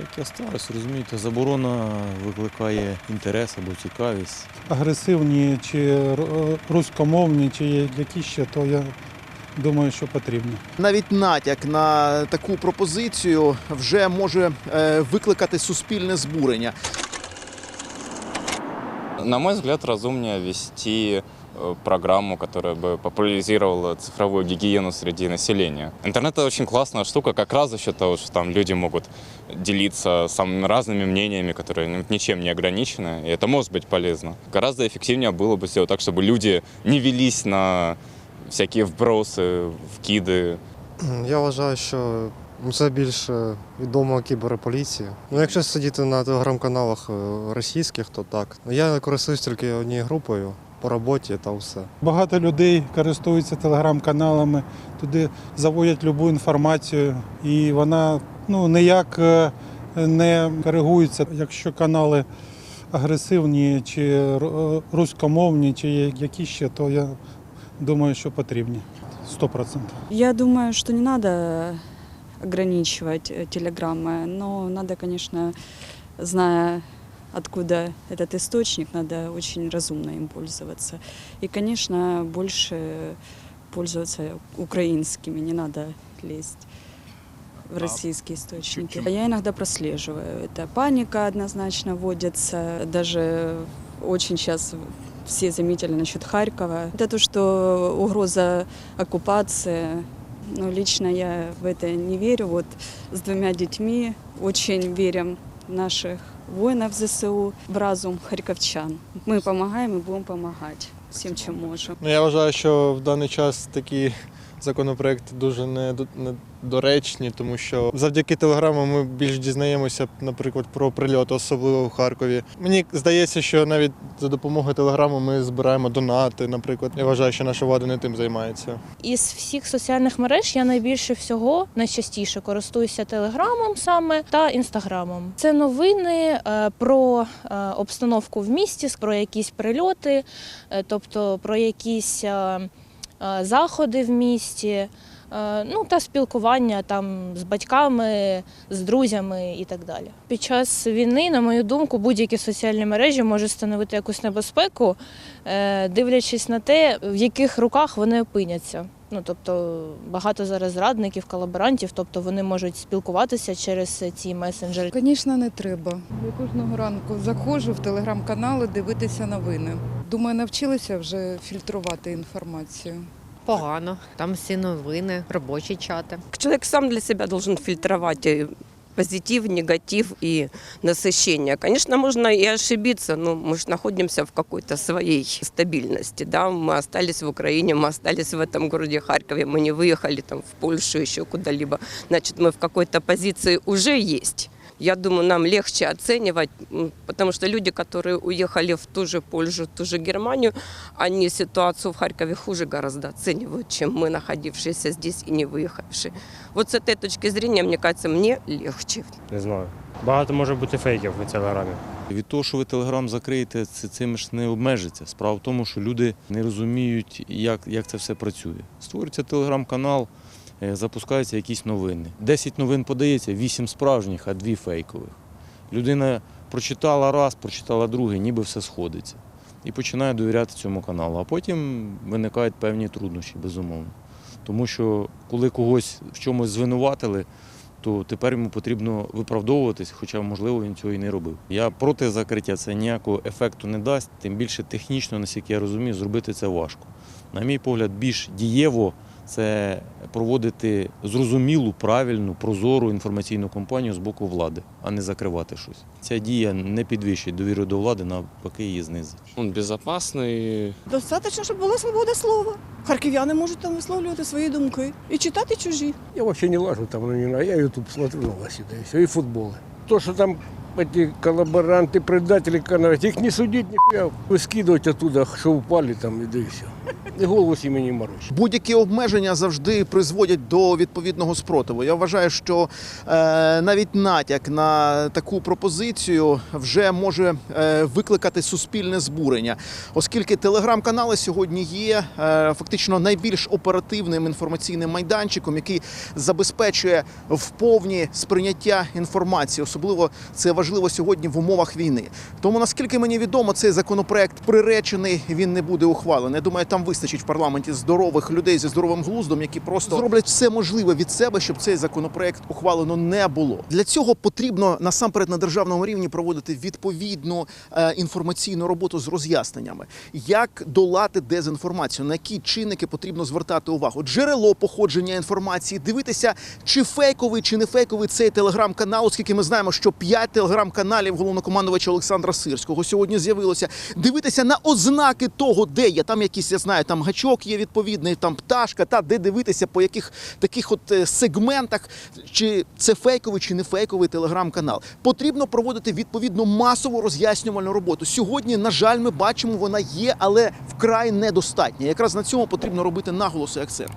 Як я стараюсь, розумієте, заборона викликає інтерес або цікавість. агресивні чи руськомовні, чи які ще, то я думаю, що потрібно. Навіть натяк на таку пропозицію вже може е, викликати суспільне збурення. На мой взгляд, разумнее вести э, программу, которая бы популяризировала цифровую гигиену среди населения. Интернет — это очень классная штука, как раз за счет того, что там люди могут делиться самыми разными мнениями, которые ничем не ограничены, и это может быть полезно. Гораздо эффективнее было бы сделать так, чтобы люди не велись на всякие вбросы, вкиды, Я вважаю, що це більше відомо кіберполіції. Ну, якщо сидіти на телеграм-каналах е, російських, то так. Ну, Я користуюсь тільки однією групою по роботі та все. Багато людей користуються телеграм-каналами, туди заводять любу інформацію, і вона ну, ніяк е, не коригується. Якщо канали агресивні чи руськомовні, чи які ще, то я думаю, що потрібні. 100%. Я думаю, что не надо ограничивать э, телеграммы, но надо, конечно, зная, откуда этот источник, надо очень разумно им пользоваться. И, конечно, больше пользоваться украинскими, не надо лезть в российские источники. Я иногда прослеживаю. Это паника однозначно вводится. Даже очень сейчас все заметили насчет Харькова. Это то, что угроза оккупации. Но лично я в это не верю. Вот с двумя детьми очень верим в наших воинов ЗСУ, в разум харьковчан. Мы помогаем и будем помогать всем, чем можем. Ну, я вважаю, що в даний час такі законопроекти дуже недо- недоречні, тому що завдяки телеграму ми більш дізнаємося, наприклад, про прильоти, особливо в Харкові. Мені здається, що навіть за допомогою телеграму ми збираємо донати. Наприклад, я вважаю, що наша влада не тим займається. Із всіх соціальних мереж я найбільше всього найчастіше користуюся телеграмом саме та інстаграмом. Це новини е, про е, обстановку в місті, про якісь прильоти, е, тобто про якісь заходи в місті. е, Ну та спілкування там з батьками, з друзями і так далі. Під час війни, на мою думку, будь-які соціальні мережі можуть становити якусь небезпеку, е, дивлячись на те, в яких руках вони опиняться. Ну тобто багато зараз зрадників, колаборантів, тобто вони можуть спілкуватися через ці месенджери. Звісно, не треба. Я кожного ранку заходжу в телеграм-канали дивитися новини. Думаю, навчилися вже фільтрувати інформацію. Погано. Там всі новини, робочі чати. Человек сам для себя должен фильтровать э, позитив, негатив и насыщение. Конечно, можно и ошибиться, но мы же находимся в какой-то своей стабильности. Да? Мы остались в Украине, мы остались в этом городе Харькове, мы не выехали там, в Польшу, еще куда-либо. Значит, мы в какой-то позиции уже есть. Я думаю, нам легче оценивать, м, потому что люди, которые уехали в ту же Польшу, в ту же Германию, они ситуацию в Харькове хуже гораздо оценивают, чем мы, находившиеся здесь и не выехавшие. Вот с этой точки зрения, мне кажется, мне легче. Не знаю. Багато може бути фейків в телеграмі. Від того, що ви телеграм закриєте, це цим ж не обмежиться. Справа в тому, що люди не розуміють, як, як це все працює. Створюється телеграм-канал, е, запускаються якісь новини. Десять новин подається, вісім справжніх, а дві фейкових. Людина прочитала раз, прочитала другий, ніби все сходиться. І починає довіряти цьому каналу. А потім виникають певні труднощі, безумовно. Тому що коли когось в чомусь звинуватили, то тепер йому потрібно виправдовуватись, хоча, можливо, він цього і не робив. Я проти закриття, це ніякого ефекту не дасть, тим більше технічно, наскільки я розумію, зробити це важко. На мій погляд, більш дієво це проводити зрозумілу, правильну, прозору інформаційну кампанію з боку влади, а не закривати щось. Ця дія не підвищить довіру до влади, навпаки, її знизить. он безопасный, Достатньо, щоб була свобода слова. Харків'яни можуть там висловлювати свої думки і читати чужі. Я взагалі не лажу там. Я YouTube смотрю новости, да и все, и футболы. То, что там эти коллаборанты, предатели канала, их не судить нихуя, выскидывать оттуда, что упали там, и да и все. И голову себе не морочь. Будь-які обмеження завжди призводять до відповідного спротиву. Я вважаю, що е, навіть натяк на таку пропозицію вже може е, викликати суспільне збурення, оскільки телеграм-канали сьогодні є е, фактично найбільш оперативним інформаційним майданчиком, який забезпечує вповні сприйняття інформації. Особливо це важливо сьогодні в умовах війни. Тому наскільки мені відомо, цей законопроект приречений, він не буде ухвалений. Я думаю, там вистачить в парламенті здорових людей зі здоровим глуздом, які просто зроблять все можливе від себе, щоб цей законопроект ухвалено не було. Для цього потрібно насамперед на державному рівні проводити відповідну е, інформаційну роботу з роз'ясненнями, як долати дезінформацію, на які чинники потрібно звертати увагу. Джерело походження інформації, дивитися, чи фейковий, чи не фейковий цей телеграм-канал, оскільки ми знаємо, що п'ять телеграм-каналів головнокомандувача Олександра Сирського сьогодні з'явилося. Дивитися на ознаки того, де є там якісь, я знаю, там гачок є відповідний, там пташка, та де дивитися, по яких таких от е, сегментах, чи це фейковий, чи не фейковий телеграм-канал. Потрібно проводити відповідно масову роз'яснювальну роботу. Сьогодні, на жаль, ми бачимо, вона є, але вкрай недостатня. Якраз на цьому потрібно робити наголос і акцент.